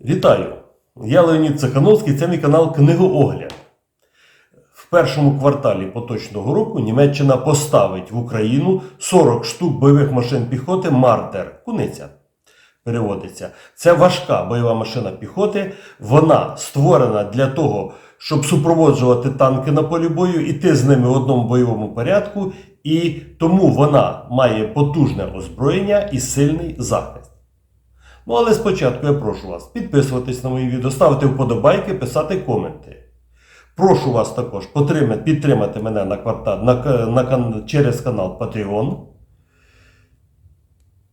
Вітаю! Я Леонід Цехановський, це мій канал Книгоогляд. В першому кварталі поточного року Німеччина поставить в Україну 40 штук бойових машин піхоти Мардер. Куниця переводиться. Це важка бойова машина піхоти. Вона створена для того, щоб супроводжувати танки на полі бою, іти з ними в одному бойовому порядку, і тому вона має потужне озброєння і сильний захист. Ну, але спочатку я прошу вас підписуватись на мої відео, ставити вподобайки, писати коменти. Прошу вас також підтримати мене на квартал, на, на, через канал Patreon.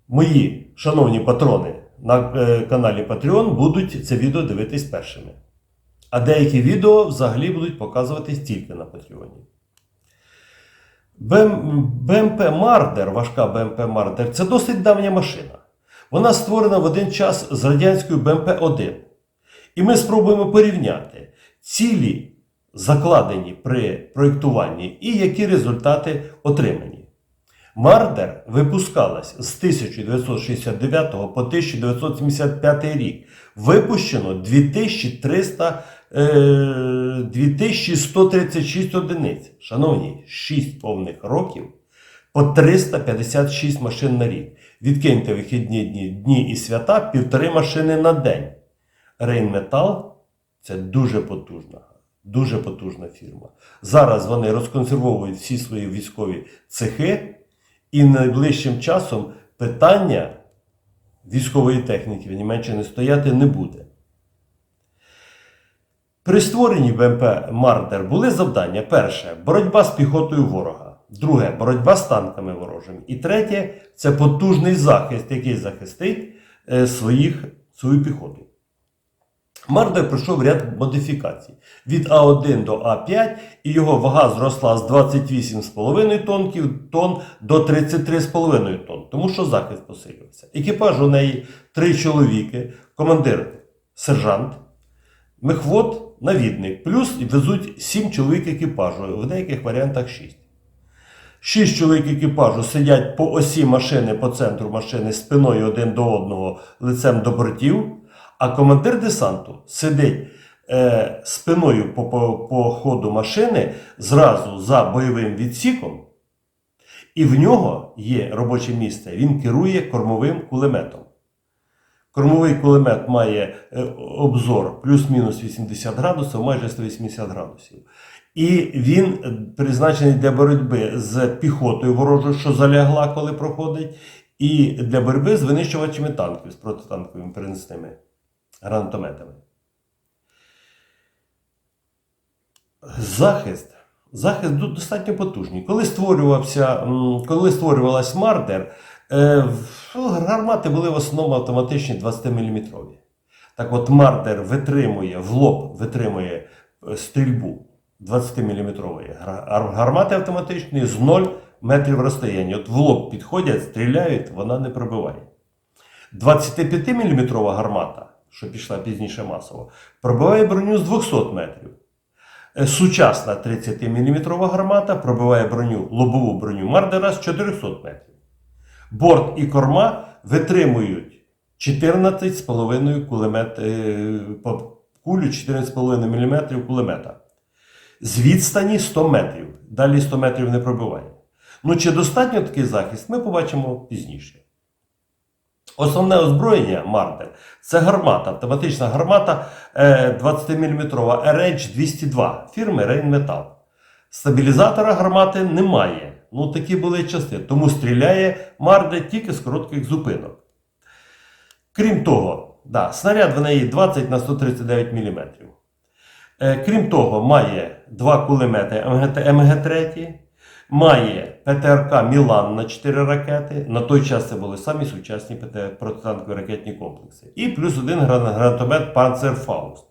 Мої шановні патрони на е, каналі Patreon будуть це відео дивитись першими. А деякі відео взагалі будуть показуватись тільки на. БМ, БМП Мардер, важка БМП Мардер, це досить давня машина. Вона створена в один час з радянською БМП-1. І ми спробуємо порівняти цілі, закладені при проєктуванні, і які результати отримані. Мардер випускалась з 1969 по 1975 рік. Випущено 2300, е, 2136 одиниць. Шановні, 6 повних років по 356 машин на рік. Відкиньте вихідні дні, дні і свята півтори машини на день. Рейнметал це дуже потужна, дуже потужна фірма. Зараз вони розконсервовують всі свої військові цехи, і найближчим часом питання військової техніки в Німеччині стояти не буде. При створенні БМП Мардер були завдання: перше боротьба з піхотою ворога, друге боротьба з танками ворожими. І третє це потужний захист, який захистить е, своїх, свою піхоту. Мардер пройшов ряд модифікацій від А1 до А5, і його вага зросла з 28,5 тонн, тонн до 33,5 тонн, тому що захист посилився. Екіпаж у неї три чоловіки, командир сержант, мехвод, навідник, плюс везуть 7 чоловік екіпажу, в деяких варіантах 6. Шість чоловік екіпажу сидять по осі машини по центру машини спиною один до одного лицем до бортів, а командир десанту сидить е, спиною по, по, по ходу машини зразу за бойовим відсіком, і в нього є робоче місце. Він керує кормовим кулеметом. Кормовий кулемет має е, обзор плюс-мінус 80 градусів, майже 180 градусів. І він призначений для боротьби з піхотою ворожою, що залягла, коли проходить, і для боротьби з винищувачами танків з протитанковими переносними гранатометами. Захист. Захист достатньо потужний. Коли створювався, коли створювалась Мардер, е, ну, гармати були в основному автоматичні 20-мм. Так от Мардер витримує, в лоб витримує е, стрільбу 20-мм. Гармати автоматичні з 0 метрів розстояння. От в лоб підходять, стріляють, вона не пробиває. 25-мм гармата, що пішла пізніше масово, пробиває броню з 200 метрів. Е, Сучасна 30-мм гармата пробиває броню, лобову броню Мардера з 400 метрів. Борт і корма витримують 14,5 кулемет, кулю 14,5 мм кулемета. З відстані 100 метрів. Далі 100 метрів не пробиває. Ну, чи достатньо такий захист, ми побачимо пізніше. Основне озброєння Мардер це гармата, автоматична гармата е, 20-мм RH-202 фірми Rheinmetall. Стабілізатора гармати немає. Ну, такі були часи. Тому стріляє Мардер тільки з коротких зупинок. Крім того, да, снаряд в неї 20 на 139 мм. Е, Крім того, має два кулемети МГТ, МГ-3, має ПТРК Мілан на 4 ракети. На той час це були самі сучасні протитанкові ракетні комплекси. І плюс один гранатомет Панцерфауст.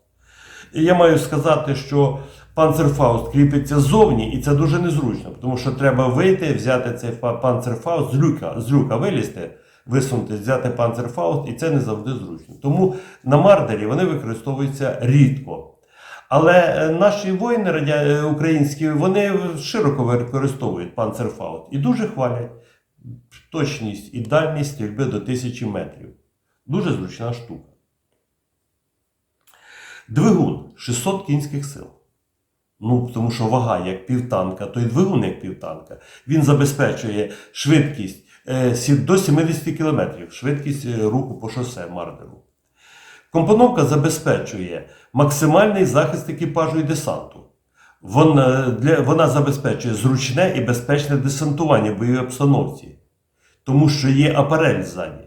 І я маю сказати, що Панцерфауст кріпиться ззовні, і це дуже незручно, тому що треба вийти, взяти цей па- Панцерфауст з люка, з люка вилізти, висунути, взяти Панцерфауст, і це не завжди зручно. Тому на Мардері вони використовуються рідко. Але е, наші воїни радя... е, українські вони широко використовують Панцерфауст і дуже хвалять точність і дальність стрільби до тисячі метрів. Дуже зручна штука. Двигун 600 кінських сил. Ну, тому що вага як півтанка, то й двигун як півтанка. Він забезпечує швидкість е, до 70 км, швидкість руху по шосе Мардеру. Компоновка забезпечує максимальний захист екіпажу і десанту. Вона, для, вона забезпечує зручне і безпечне десантування в бойовій обстановці, тому що є апарель ззаді.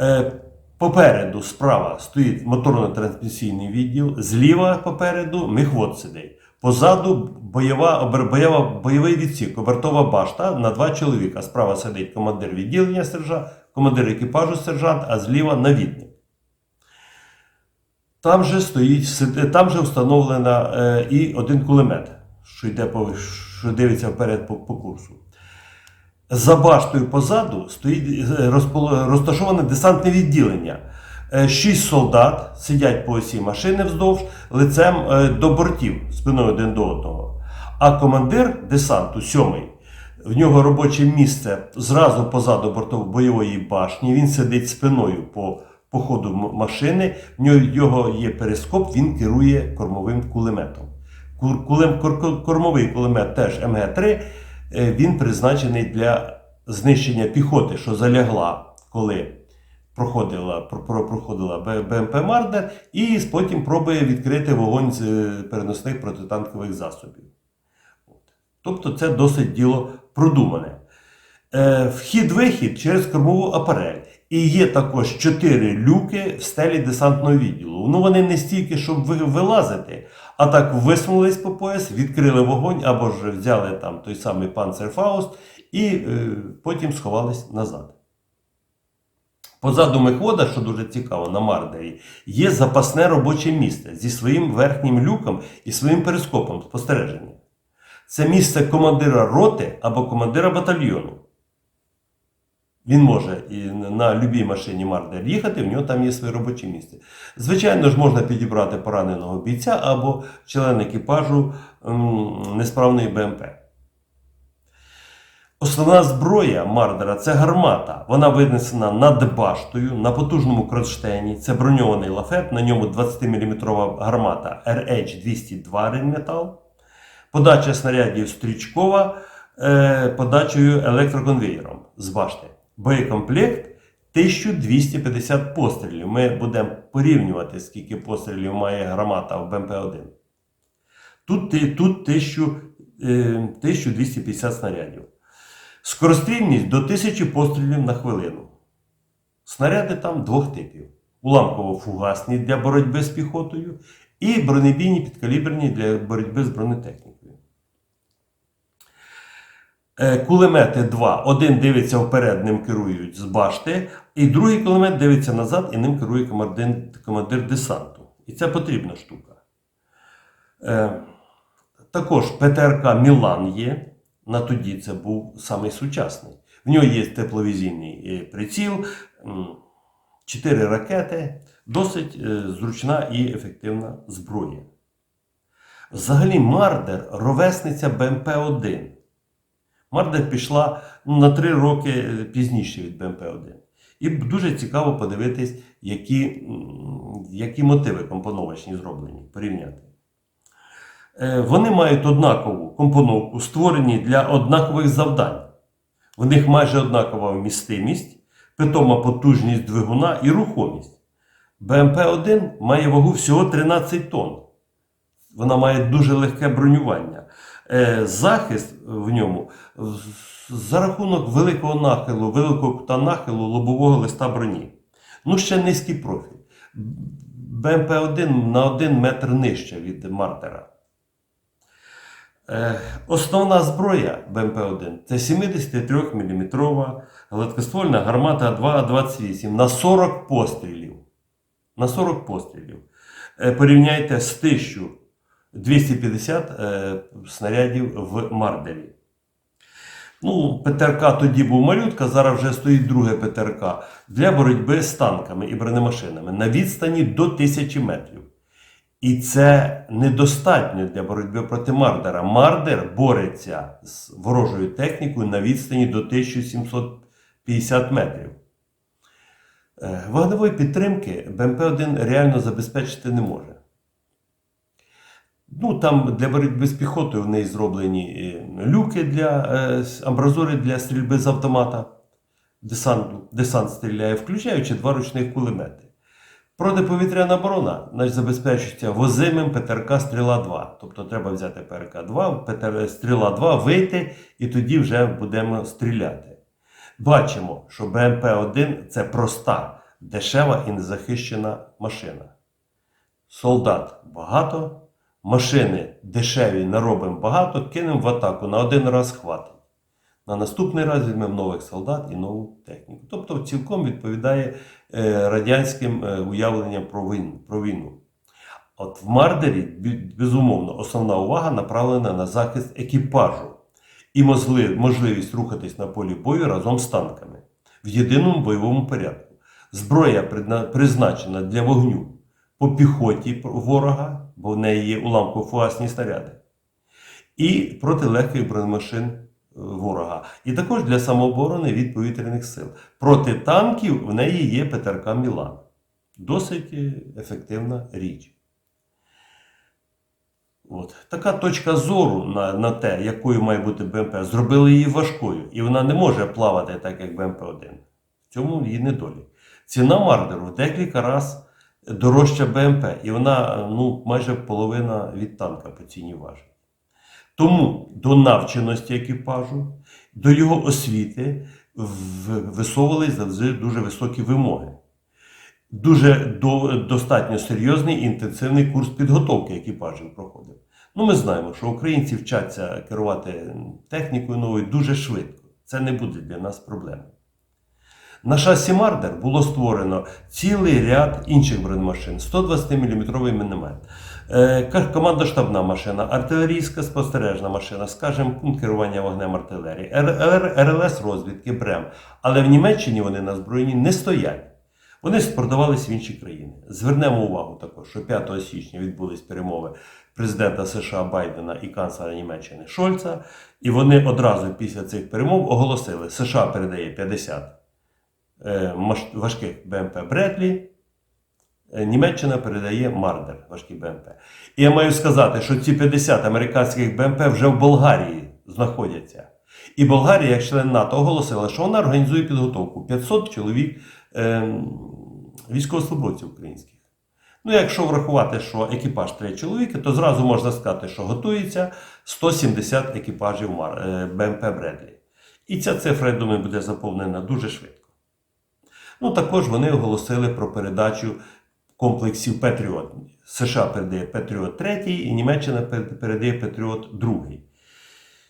Е, попереду справа стоїть моторно-трансмісійний відділ, зліва попереду міхвод сидить. Позаду бойова, бойова, бойовий відсік, обертова башта на два чоловіка. Справа сидить командир відділення сержант, командир екіпажу сержант, а зліва навідник. Там же стоїть, там же встановлена е, і один кулемет, що йде по, що дивиться вперед по, по курсу. За баштою позаду стоїть е, розташоване десантне відділення. Е, Шість солдат сидять по осі машини вздовж лицем е, до бортів, спиною один до одного. А командир десанту, сьомий, в нього робоче місце зразу позаду бортов бойової башні. Він сидить спиною по, по ходу машини. В нього є перископ, він керує кормовим кулеметом. Кулем, кор- кор- кормовий кулемет теж МГ-3, е, він призначений для знищення піхоти, що залягла, коли проходила, про- про- проходила БМП Мардер, і потім пробує відкрити вогонь з е, переносних протитанкових засобів. Тобто це досить діло продумане. Е, Вхід-вихід через кормову апарель. І є також чотири люки в стелі десантного відділу. Ну вони не стільки, щоб ви- вилазити, а так висунулись по пояс, відкрили вогонь або ж взяли там той самий панцерфауст і е, потім сховались назад. Позаду мехвода, що дуже цікаво, на Мардері, є запасне робоче місце зі своїм верхнім люком і своїм перископом спостереження. Це місце командира роти або командира батальйону. Він може і на любій машині Мардер їхати, в нього там є своє робоче місце. Звичайно ж, можна підібрати пораненого бійця або член екіпажу несправної БМП. Основна зброя Мардера це гармата. Вона винесена над баштою на потужному кронштейні. Це броньований лафет, на ньому 20-мм гармата RH-202 Рейнметал. Подача снарядів стрічкова е, подачею електроконвеєром з башти. Боєкомплект 1250 пострілів. Ми будемо порівнювати, скільки пострілів має гармата в БМП-1. Тут, тут 1000, е, 1250 снарядів. Скорострільність до 1000 пострілів на хвилину. Снаряди там двох типів: уламково-фугасні для боротьби з піхотою і бронебійні підкаліберні для боротьби з бронетехнікою. Е, Кулемети два. Один дивиться вперед, ним керують з башти, і другий кулемет дивиться назад і ним керує командир, командир десанту. І це потрібна штука. Е, також ПТРК Мілан є. На тоді це був самий сучасний. В нього є тепловізійний е, приціл, м, чотири ракети, досить е, зручна і ефективна зброя. Взагалі, Мардер ровесниця БМП-1. Мардер пішла ну, на три роки е, пізніше від БМП-1. І дуже цікаво подивитись, які, які мотиви компоновочні зроблені, порівняти. Е, Вони мають однакову компоновку, створені для однакових завдань. В них майже однакова вмістимість, питома потужність двигуна і рухомість. БМП-1 має вагу всього 13 тонн. Вона має дуже легке бронювання. Е, Захист в ньому за рахунок великого нахилу, великого кута нахилу лобового листа броні. Ну, ще низький профіль. БМП-1 на 1 метр нижче від Мартера. Е, Основна зброя БМП-1 це 73-мм гладкоствольна гармата 2,28 на 40 пострілів. На 40 пострілів. Е, Порівняйте з 1250 е, снарядів в Мардері. Ну, ПТРК тоді був малютка, зараз вже стоїть друге ПТРК для боротьби з танками і бронемашинами на відстані до 1000 метрів. І це недостатньо для боротьби проти Мардера. Мардер бореться з ворожою технікою на відстані до 1750 метрів. Е, Вогневої підтримки БМП-1 реально забезпечити не може. Ну, там для боротьби з піхотою в неї зроблені е, люки для е, амбразури для стрільби з автомата. Десанту, десант стріляє, включаючи два ручних кулемети. Протиповітряна оборона значить, забезпечується возимим ПТРК Стріла 2. Тобто треба взяти ПРК 2, ПТР Стріла 2, вийти і тоді вже будемо стріляти. Бачимо, що БМП-1 це проста, дешева і незахищена машина. Солдат багато, машини дешеві наробимо багато, кинемо в атаку на один раз хватить. На наступний раз візьмемо нових солдат і нову техніку. Тобто цілком відповідає е, радянським е, уявленням про війну. Про війну. От в Мардері, безумовно, основна увага направлена на захист екіпажу і можливість рухатись на полі бою разом з танками в єдиному бойовому порядку. Зброя призначена для вогню по піхоті ворога, бо в неї є уламково-фугасні снаряди, і проти легких бронемашин е, ворога. І також для самооборони від повітряних сил. Проти танків в неї є ПТРК Мілан. Досить е, ефективна річ. От. Така точка зору на, на те, якою має бути БМП, зробили її важкою. І вона не може плавати так, як БМП-1. В цьому її недолік. Ціна Мардеру в декілька разів дорожча БМП, і вона ну, майже половина від танка по ціні важить. Тому до навченості екіпажу, до його освіти в- висовувались завжди дуже високі вимоги. Дуже до, достатньо серйозний і інтенсивний курс підготовки екіпажів проходив. Ну, ми знаємо, що українці вчаться керувати технікою новою дуже швидко. Це не буде для нас проблемою. На шасі Мардер було створено цілий ряд інших бронемашин, 120-мм міномет, е, ка- командно-штабна машина, артилерійська спостережна машина, скажімо, пункт керування вогнем артилерії, РЛС розвідки, БРЕМ. Але в Німеччині вони на збройні не стоять. Вони продавались в інші країни. Звернемо увагу також, що 5 січня відбулись перемови президента США Байдена і канцлера Німеччини Шольца, і вони одразу після цих перемов оголосили, США передає 50 е, маш- важких БМП Бредлі, е, Німеччина передає Мардер важкі БМП. І я маю сказати, що ці 50 американських БМП вже в Болгарії знаходяться. І Болгарія, як член НАТО, оголосила, що вона організує підготовку 500 чоловік е, військовослужбовців українських. Ну, якщо врахувати, що екіпаж 3 чоловіки, то зразу можна сказати, що готується 170 екіпажів е, БМП Бредлі. І ця цифра, я думаю, буде заповнена дуже швидко. Ну, також вони оголосили про передачу комплексів Петріот. США передає Петріот 3 і Німеччина передає Петріот 2.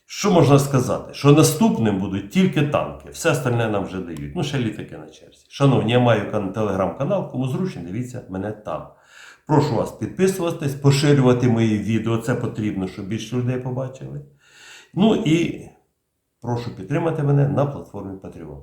Що можна сказати? Що наступним будуть тільки танки, все остальне нам вже дають. Ну, ще літаки на черзі. Шановні, я маю телеграм-канал, кому зручно, дивіться мене там. Прошу вас підписуватись, поширювати мої відео. Це потрібно, щоб більше людей побачили. Ну і прошу підтримати мене на платформі Patreon.